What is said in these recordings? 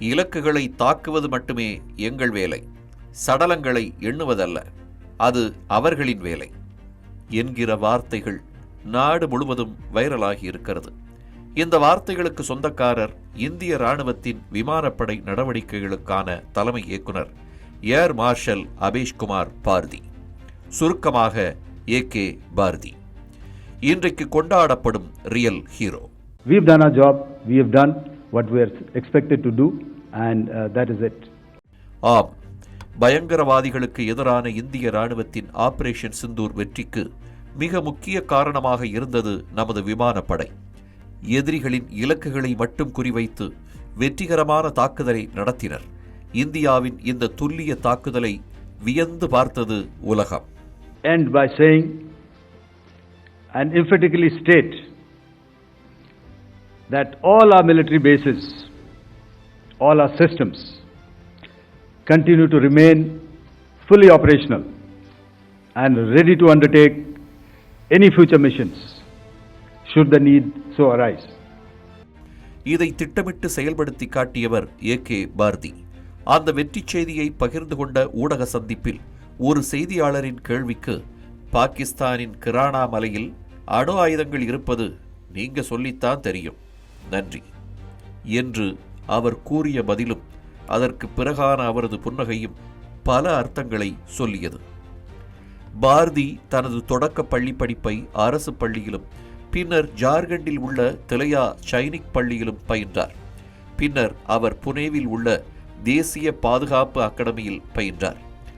இலக்குகளை தாக்குவது மட்டுமே எங்கள் வேலை. சடலங்களை எண்ணுவதல்ல அது அவர்களின் வேலை. என்கிற வார்த்தைகள் நாடு முழுவதும் வைரலாகி இருக்கிறது. இந்த வார்த்தைகளுக்கு சொந்தக்காரர் இந்திய ராணுவத்தின் விமானப்படை நடவடிக்கைகளுக்கான தலைமை இயக்குனர் ஏர் மார்ஷல் அபேஷ்குமார் பாரதி சுருக்கமாக ஏ கே பாரதி. இன்றைக்கு கொண்டாடப்படும் real hero. We've done our job, we have done what we are expected to do, and uh, that is it. ஆம். பயங்கரவாதிகளுக்கு எதிரான இந்திய ராணுவத்தின் ஆபரேஷன் சிந்தூர் வெற்றிக்கு மிக முக்கிய காரணமாக இருந்தது நமது விமானப்படை. எதிரிகளின் இலக்குகளை மட்டும் குறிவைத்து வெற்றிகரமான தாக்குதலை நடத்தினர். இந்தியாவின் இந்த துல்லிய தாக்குதலை வியந்து பார்த்தது உலகம். End by saying and emphatically state that all our military bases, all our systems continue to remain fully operational and ready to undertake any future missions should the need so arise. இதை திட்டமிட்டு செயல்படுத்தி காட்டியவர் ஏ K Bharathi அந்த வெற்றி செய்தியை பகிர்ந்து கொண்ட ஊடக சந்திப்பில் ஒரு செய்தியாளரின் கேள்விக்கு பாகிஸ்தானின் கிரானா மலையில் அணு ஆயுதங்கள் இருப்பது நீங்க சொல்லித்தான் தெரியும் நன்றி. என்று அவர் கூறிய பதிலும் அதற்கு பிறகான அவரது புன்னகையும் பல அர்த்தங்களை சொல்லியது. பாரதி தனது தொடக்க பள்ளி படிப்பை அரசு பள்ளியிலும் பின்னர் ஜார்க்கண்டில் உள்ள திலையா சைனிக் பள்ளியிலும் பயின்றார். பின்னர் அவர் புனேவில் உள்ள தேசிய பாதுகாப்பு அகாடமியில் பயின்றார்.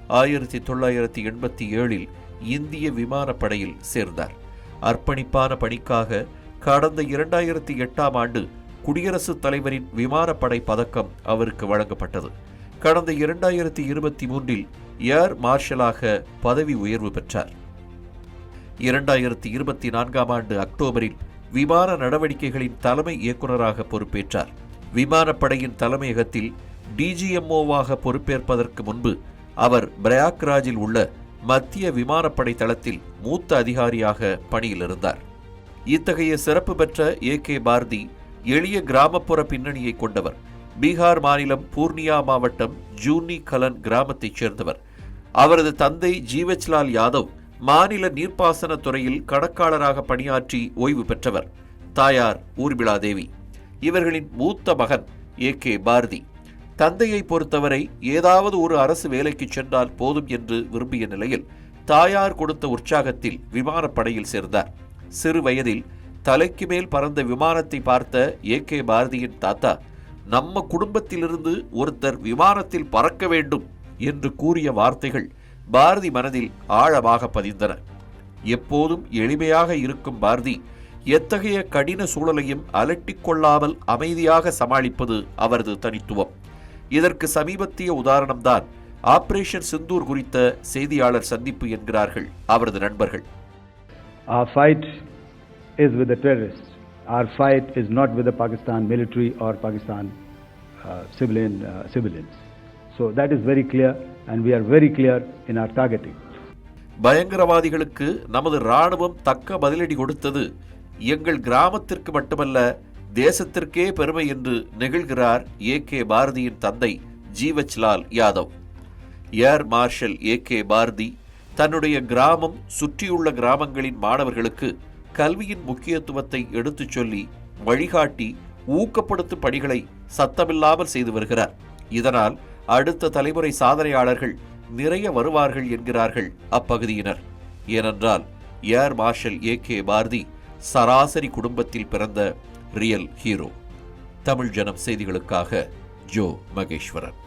ஆயிரத்தி தொள்ளாயிரத்தி எண்பத்தி ஏழில் இந்திய விமானப்படையில் சேர்ந்தார். அர்ப்பணிப்பான பணிக்காக கடந்த இரண்டாயிரத்தி எட்டாம் ஆண்டு குடியரசுத் தலைவரின் விமானப்படை பதக்கம் அவருக்கு வழங்கப்பட்டது. கடந்த இரண்டாயிரத்தி இருபத்தி மூன்றில் ஏர் மார்ஷலாக பதவி உயர்வு பெற்றார். இரண்டாயிரத்தி இருபத்தி நான்காம் ஆண்டு அக்டோபரில் விமான நடவடிக்கைகளின் தலைமை இயக்குநராக பொறுப்பேற்றார். விமானப்படையின் தலைமையகத்தில் டிஜிஎம்ஓவாக பொறுப்பேற்பதற்கு முன்பு அவர் பிரயாக்ராஜில் உள்ள மத்திய விமானப்படை தளத்தில் மூத்த அதிகாரியாக பணியில் இருந்தார் இத்தகைய சிறப்பு பெற்ற ஏ கே பாரதி எளிய கிராமப்புற பின்னணியை கொண்டவர். பீகார் மாநிலம் பூர்ணியா மாவட்டம் ஜூனி கலன் கிராமத்தைச் சேர்ந்தவர். அவரது தந்தை ஜீவச்லால் யாதவ் மாநில நீர்ப்பாசன துறையில் கணக்காளராக பணியாற்றி ஓய்வு பெற்றவர். தாயார் ஊர்மிளா தேவி இவர்களின் மூத்த மகன் ஏ கே பாரதி. தந்தையை பொறுத்தவரை ஏதாவது ஒரு அரசு வேலைக்கு சென்றால் போதும் என்று விரும்பிய நிலையில் தாயார் கொடுத்த உற்சாகத்தில் விமானப்படையில் சேர்ந்தார். சிறு வயதில் தலைக்கு மேல் பறந்த விமானத்தை பார்த்த ஏ கே பாரதியின் தாத்தா நம்ம குடும்பத்திலிருந்து ஒருத்தர் விமானத்தில் பறக்க வேண்டும் என்று கூறிய வார்த்தைகள் பாரதி மனதில் ஆழமாக பதிந்தன. எப்போதும் எளிமையாக இருக்கும் பாரதி எத்தகைய கடின சூழலையும் அலட்டிக் கொள்ளாமல் அமைதியாக சமாளிப்பது அவரது தனித்துவம். இதற்கு சமீபத்திய உதாரணம்தான் ஆபரேஷன் சிந்தூர் குறித்த செய்தியாளர் சந்திப்பு என்கிறார்கள் அவரது நண்பர்கள். Our fight is with the terrorists. Our fight is not with the Pakistan military or Pakistan uh, civilian uh, civilians. So that is very clear, and we are very clear in our targeting. பயங்கரவாதிகளுக்கு நமது ராணுவம் தக்க பதிலடி கொடுத்தது எங்கள் கிராமத்திற்கு மட்டுமல்ல தேசத்திற்கே பெருமை என்று நெகிழ்கிறார் ஏ கே பாரதியின் தந்தை Jeevachlal Yadav air marshal A K Bharathi தன்னுடைய கிராமம் சுற்றியுள்ள கிராமங்களின் மாணவர்களுக்கு கல்வியின் முக்கியத்துவத்தை எடுத்துச் சொல்லி வழிகாட்டி ஊக்கப்படுத்தும் பணிகளை சத்தமில்லாமல் செய்து வருகிறார். இதனால் அடுத்த தலைமுறை சாதனையாளர்கள் நிறைய வருவார்கள் என்கிறார்கள் அப்பகுதியினர். ஏனென்றால் air marshal A K Bharathi சராசரி குடும்பத்தில் பிறந்த ரியல் ஹீரோ. தமிழ் ஜனம் செய்திகளுக்காக ஜோ மகேஸ்வரன்.